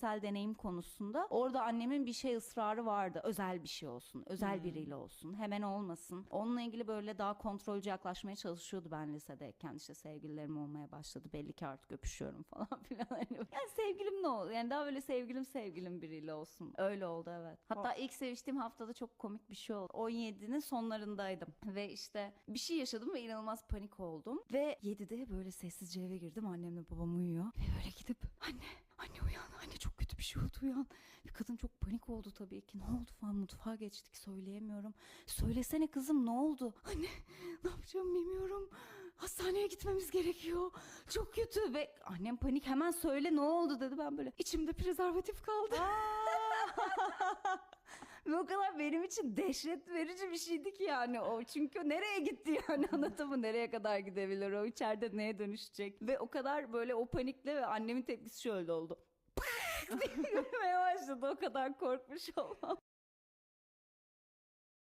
cinsel deneyim konusunda orada annemin bir şey ısrarı vardı. Özel bir şey olsun, özel biriyle olsun, hemen olmasın. Onunla ilgili böyle daha kontrolcü yaklaşmaya çalışıyordu ben lisedeyken. işte sevgililerim olmaya başladı. Belli ki artık öpüşüyorum falan filan. Yani sevgilim ne oldu? Yani daha böyle sevgilim sevgilim biriyle olsun. Öyle oldu evet. Hatta ilk seviştiğim haftada çok komik bir şey oldu. 17'nin sonlarındaydım. Ve işte bir şey yaşadım ve inanılmaz panik oldum. Ve 7'de böyle sessizce eve girdim. Annemle babam uyuyor. Ve böyle gidip anne anne uyan anne oldu uyan. Ve kadın çok panik oldu tabii ki. Ne oldu falan mutfağa geçtik söyleyemiyorum. Söylesene kızım ne oldu? Anne ne yapacağım bilmiyorum. Hastaneye gitmemiz gerekiyor. Çok kötü ve annem panik hemen söyle ne oldu dedi. Ben böyle içimde prezervatif kaldı. Ve o kadar benim için dehşet verici bir şeydi ki yani o. Çünkü nereye gitti yani anlatımı nereye kadar gidebilir o içeride neye dönüşecek. Ve o kadar böyle o panikle ve annemin tepkisi şöyle oldu. diye gülmeye başladı o kadar korkmuş olmam.